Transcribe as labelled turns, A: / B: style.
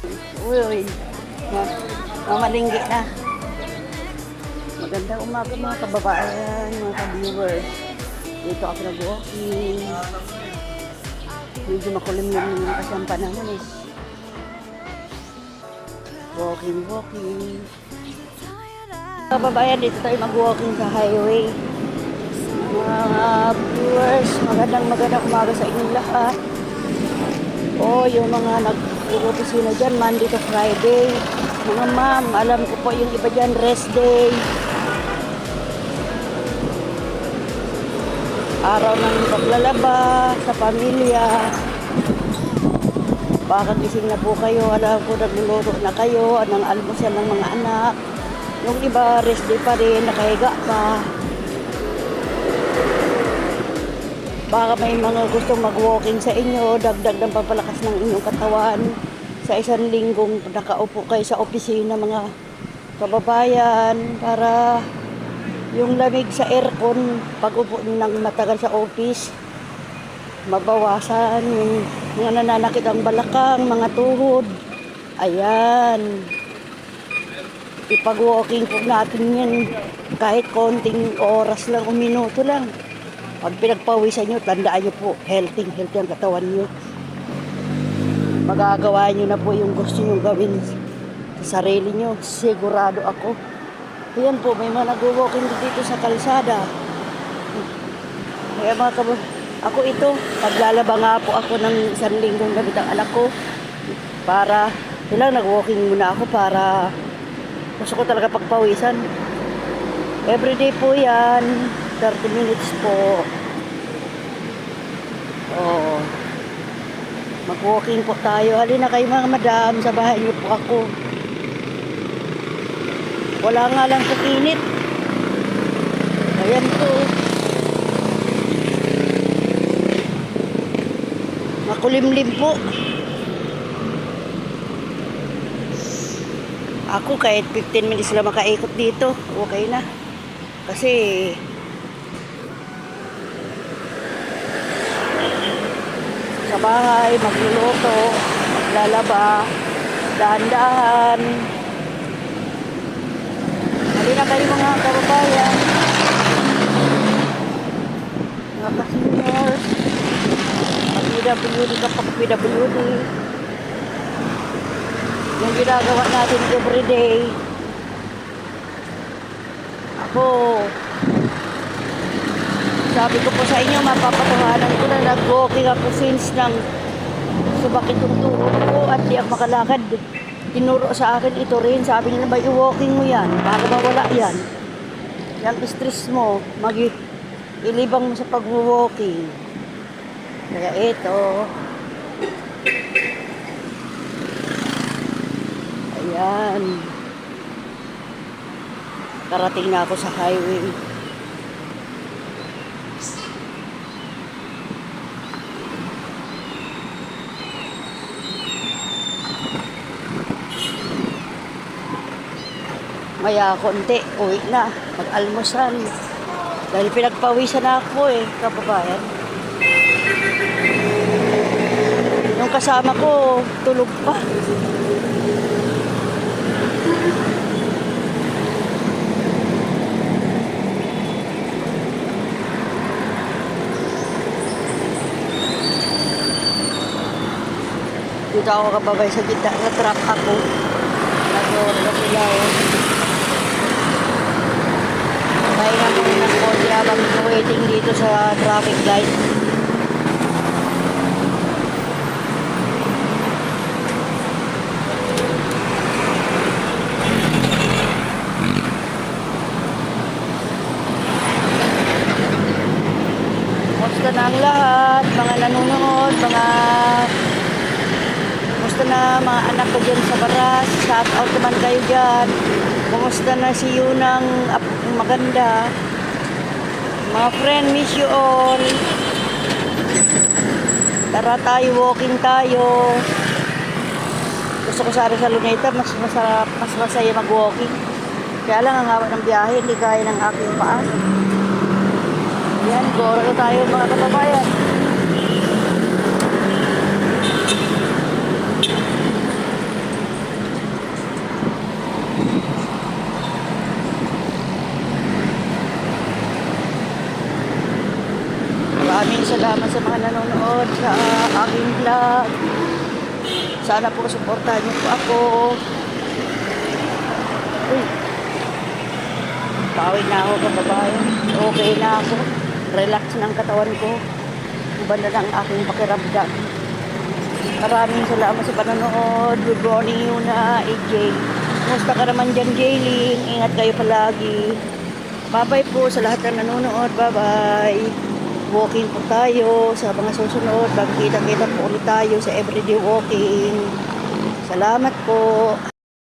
A: Uy, uy. Ma- Mamalinggi na. Magandang umaga mga kababayan, mga ka-viewers. Dito ako nag-walking. Medyo makulimlim naman kasi ang panahon eh. Walking, walking. Kababayan, dito tayo mag-walking sa highway. Mga viewers, magandang magandang umaga sa inyong lahat. O, yung mga nag-uopisina dyan, Monday to Friday. Mga ma'am, alam ko po yung iba dyan, rest day. Araw ng paglalaba sa pamilya. Baka gising na po kayo, alam ko nagluluto na kayo, ng almusal ng mga anak. Yung iba, rest day pa rin, nakahiga pa. Baka may mga gustong mag-walking sa inyo, dagdag ng papalakas ng inyong katawan. Sa isang linggong nakaupo kayo sa opisina mga kababayan para yung lamig sa aircon pag upo ng matagal sa office mabawasan yung mga nananakit ang balakang, mga tuhod. Ayan. Ipag-walking po natin yan kahit konting oras lang o minuto lang. Pag pinagpawisan nyo, tandaan nyo po, healthy, healthy ang katawan nyo. Magagawa nyo na po yung gusto nyo gawin sa sarili nyo. Sigurado ako. Ayan po, may mga nag-walking dito sa kalsada. Kaya mga kabo, ako ito, paglalaba nga po ako ng isang linggong gamit ang anak ko. Para, ilang nag-walking muna ako para gusto ko talaga pagpawisan. Everyday po yan. 30 minutes po. Oo. Mag-walking po tayo. Halina kayo mga madam, sa bahay niyo po ako. Wala nga lang po init. Ayan po. Makulimlim po. Ako kahit 15 minutes lang makaikot dito, okay na. Kasi sa bahay, magluluto, maglalaba, dahan-dahan. Halina kayo mga kababayan. Mga ka-seniors. Pag-PWD ka pag-PWD. Yung ginagawa natin everyday. Ako, sabi ko po sa inyo, mapapatuhanan ko na nag-walking ako since nang subakit yung tuhod ko at di ako makalakad. Tinuro sa akin ito rin. Sabi nila, ba walking mo yan para mawala yan. Yung stress mo, mag ilibang mo sa pag-walking. Kaya ito. Ayan. Karating na ako sa highway. Maya konti, uwi na. Mag-almusal. Dahil pinagpawisan na ako eh, kababayan. Yung kasama ko, tulog pa. Dito ako kababay sa gitna na truck ako. Nag-order sila oh. Pahinga muna ng konti habang waiting dito sa traffic light. Kumusta na ang lahat, mga nanonood, mga Kumusta na mga anak ko dyan sa Baras? Shout out naman kayo dyan. Kumusta na si Yunang maganda? Mga friend, miss you all. Tara tayo, walking tayo. Gusto ko sana sa Luneta, mas masarap, mas masaya mag-walking. Kaya lang ang hawak ng biyahe, hindi kaya ng aking paa. Yan, goro tayo mga kababayan. Nanonood sa aking vlog. Sana po suportahan niyo po ako. Uy. Tawid na ako kababayan. Okay na ako. Relax ng katawan ko. Iba na lang aking pakiramdam. Maraming salamat sa panonood. Good morning Yuna, AJ. Kumusta ka naman dyan, Jayling? Ingat kayo palagi. Bye-bye po sa lahat ng nanonood. Bye-bye. Walking po tayo sa mga susunod. Magkita-kita po ulit tayo sa everyday walking. Salamat po.